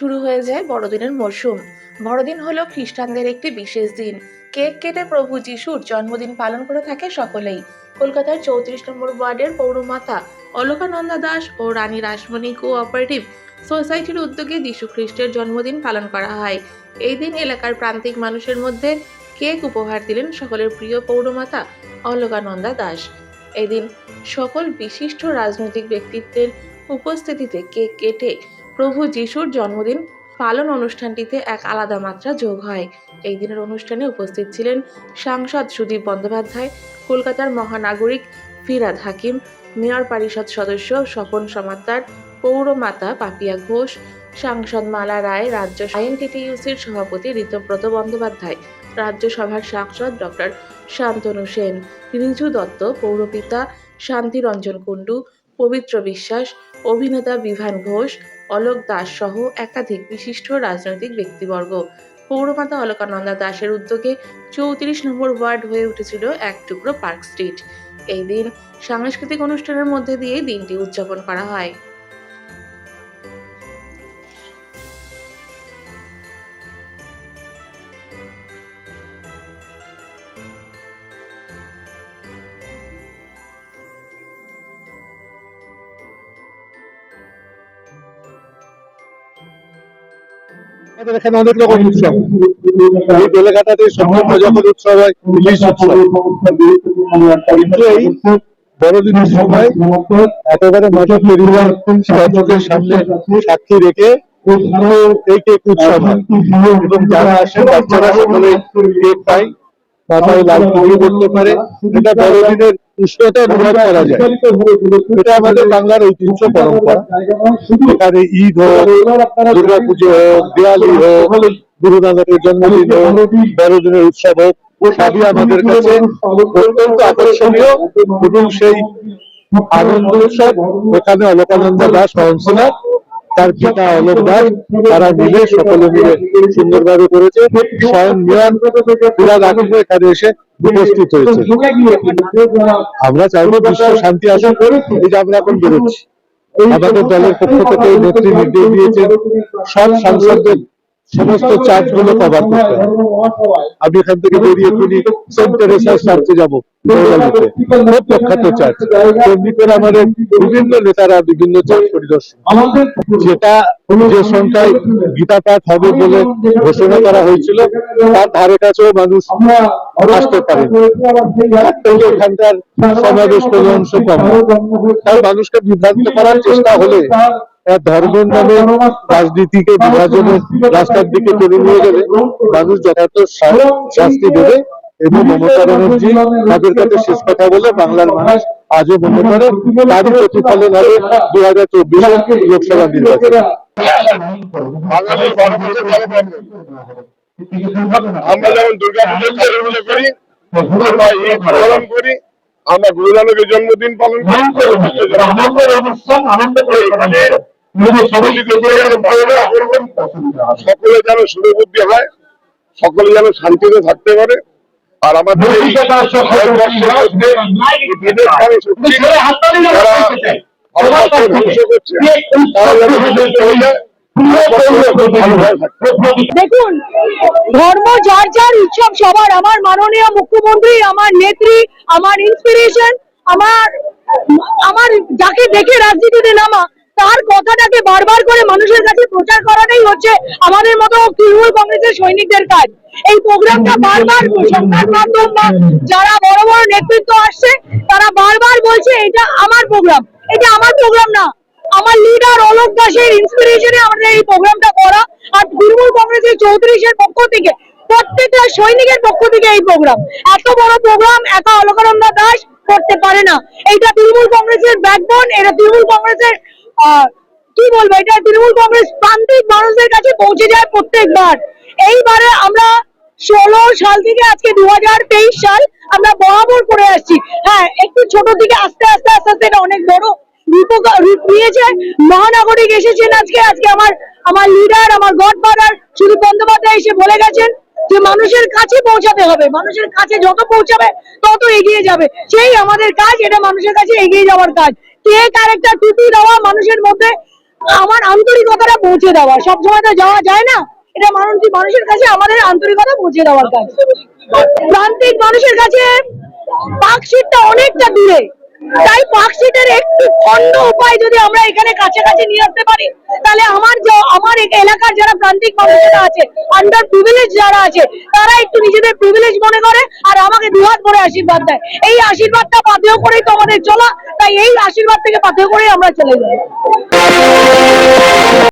শুরু হয়ে যায় বড়দিনের মরশুম। বড়দিন হলো খ্রিস্টানদের একটি বিশেষ দিন। কেক কেটে প্রভু যিশুর জন্মদিন পালন করে থাকে সকলেই। কলকাতার চৌত্রিশ নম্বর ওয়ার্ডের পৌরমাতা অলকানন্দা দাস ও রানী রাসমণি কোঅপারেটিভ সোসাইটির উদ্যোগে যীশু খ্রিস্টের জন্মদিন পালন করা হয়। এই দিন এলাকার প্রান্তিক মানুষের মধ্যে কেক উপহার দিলেন সকলের প্রিয় পৌরমাতা অলকানন্দা দাস। এদিন সকল বিশিষ্ট রাজনৈতিক ব্যক্তিত্বের উপস্থিতিতে কেক কেটে প্রভু যিশুর জন্মদিন পালন অনুষ্ঠানটিতে এক আলাদা মাত্রা যোগ হয়। এই দিনের অনুষ্ঠানে উপস্থিত ছিলেন সাংসদ সুদীপ বন্দ্যোপাধ্যায়, কলকাতার মহানাগরিক ফিরাদ হাকিম, মেয়র পরিষদ সদস্য স্বপন সমাদ্দার, পৌরমাতা পাপিয়া ঘোষ, সাংসদ মালা রায়, রাজ্য আইএনটিটিইউসির সভাপতি ঋতব্রত বন্দ্যোপাধ্যায় রাজ্যসভার সাংসদ ডক্টর শান্তনু সেন, রিজু দত্ত, পৌরপিতা শান্তিরঞ্জন কুণ্ডু, পবিত্র বিশ্বাস, অভিনেতা বিভান ঘোষ অলোক দাস সহ একাধিক বিশিষ্ট রাজনৈতিক ব্যক্তিবর্গ। পৌরমাতা অলকানন্দা দাসের উদ্যোগে চৌত্রিশ নম্বর ওয়ার্ড হয়ে উঠেছিল এক টুকরো পার্ক স্ট্রিট। এই দিন সাংস্কৃতিক অনুষ্ঠানের মধ্যে দিয়ে দিনটি উদযাপন করা হয়। আমাদের এখানে অনেক রকম উৎসব। এই বেলেঘাটাতে সম্পূর্ণ যখন উৎসব হয় ইলিশ উৎসব। এই বড়দিনের সময় একেবারে মাঠে পরিবার চোখের সামনে সাক্ষী রেখে এই কেক উৎসব হয়। এবং যারা আসে বাচ্চারা সকলে কেক পায় মাথায় লাল করতে পারে। এটা বড়দিনের উষ্ণতা অনুভব করা যায়। এটা আমাদের বাংলার ঐতিহ্য পরম্পরা। এখানে ঈদ হোক দুর্গা পুজো হোক দিওয়ালি হোক গুরু নানকের জন্মদিন হোক উৎসব হোক সবই আমাদের কাছে অত্যন্ত আকর্ষণীয় এবং সেই আনন্দ উৎসব। এখানে অলকানন্দ দাস কাউন্সিলর তার পিতা অলোক তারা মিলে সকলে মিলে সুন্দরভাবে করেছে। স্বয়ং মিয়ান পুরা হাকিম এখানে এসে উপস্থিত হয়েছে। আমরা চাইব বিশ্ব শান্তি আসুক। এই যে আমরা এখন বেরোচ্ছি। আমাদের দলের পক্ষ থেকে নেত্রী নির্দেশ দিয়েছেন। সব সাংসদদের সমস্ত চার্জগুলো কভার করতে আমি এখান থেকে বেরিয়ে খুনি সেন্ট টেরেসার চার্চে যাব খুব প্রখ্যাত চার্চ তেমনি করে আমাদের বিভিন্ন নেতারা বিভিন্ন চার্চ পরিদর্শন। যেটা যে সংখ্যায় গীতা পাঠ হবে বলে ঘোষণা করা হয়েছিল, তার ধারে কাছেও মানুষ আসতে পারে। এখানকার সমাবেশ কোনো অংশ কম তাই মানুষকে বিভ্রান্ত করার চেষ্টা হলে ধর্মের নামে রাজনীতিকে বিভাজনের রাস্তার দিকে টেনে নিয়ে গেলে মানুষ যথার্থ শাস্তি দেবে এবং মমতা ব্যানার্জি তাদের কাছে শেষ কথা বলে বাংলার মানুষ আজও মনে করে তারই প্রতিফলন হবে দু হাজার চব্বিশের লোকসভা নির্বাচন। আমরা যেমন দুর্গা পুজো করি আমরা পালন করি আমরা গুরু নানকের জন্মদিন পালন করি আনন্দ করে সকলে যেন শুভবুদ্ধি হয় সকলে যেন শান্তিতে থাকতে পারে। আর আমাদের হয়ে? দেখুন ধর্ম যার যার উৎসব সবার আমার মাননীয় মুখ্যমন্ত্রী আমার নেত্রী আমার ইন্সপিরেশন আমার আমার যাকে দেখে রাজনীতিতে নামা তার কথাটাকে বারবার করে মানুষের কাছে প্রচার করাটাই হচ্ছে আমাদের মতো তৃণমূল কংগ্রেসের সৈনিকদের কাজ। এই প্রোগ্রামটা বারবার সংবাদ মাধ্যম বা যারা বড় বড় নেতৃত্ব আসছে, তারা বারবার বলছে, এটা আমার প্রোগ্রাম। এটা আমার প্রোগ্রাম না। আমার লিডার অলোক দাসের ইন্সপিরেশনে আমাদের এই প্রোগ্রামটা করা আর তৃণমূল কংগ্রেসের চৌত্রিশের পক্ষ থেকে, প্রত্যেকটা সৈনিকের পক্ষ থেকে এই প্রোগ্রাম। এত বড় প্রোগ্রাম একা অলকানন্দা দাস করতে পারে না। এইটা তৃণমূল কংগ্রেসের ব্যাকবোন এটা তৃণমূল কংগ্রেসের কি বলব এটা? তৃণমূল কংগ্রেস প্রান্তিক মানুষদের কাছে পৌঁছে যায় প্রত্যেকবার। এইবারে আমরা ষোলো সাল থেকে আজকে দুই হাজার তেইশ সাল আমরা বরাবর করে আসছি। হ্যাঁ একটু ছোট থেকে আস্তে আস্তে আস্তে আস্তে, এটা অনেক বড়। রূপ রূপ নিয়েছে, মহানাগরিক এসেছেন আজকে আজকে আমার আমার লিডার আমার গডফাদার শুধু বন্দ্যোপাধ্যায় এসে বলে গেছেন যে মানুষের কাছে পৌঁছাতে হবে। মানুষের কাছে যত পৌঁছাবে, তত এগিয়ে যাবে। সেই আমাদের কাজ, এটা মানুষের কাছে এগিয়ে যাওয়ার কাজ। কেক আর একটা টুপি দেওয়া মানুষের মধ্যে আমার আন্তরিকতাটা পৌঁছে দেওয়া। সবসময় তো যাওয়া যায় না? এটা মানুষ মানুষের কাছে আমাদের আন্তরিকতা পৌঁছে দেওয়ার কাজ। প্রান্তিক মানুষের কাছে পার্কশিটটা অনেকটা দূরে। তাই পার্কশিটের একটু অন্য উপায় যদি আমরা এখানে কাছাকাছি নিয়ে আসতে পারি, তাহলে আমার আমার এলাকার যারা প্রান্তিক মানুষেরা আছে আন্ডার প্রিভিলেজ যারা আছে, তারা একটু নিজেদের প্রিভিলেজ মনে করে আর আমাকে দুহাত করে আশীর্বাদ দেয়। এই আশীর্বাদটা পাথেয় করেই তো আমাদের চলা, তাই এই আশীর্বাদ থেকে পাথেয় করেই আমরা চলে যাই।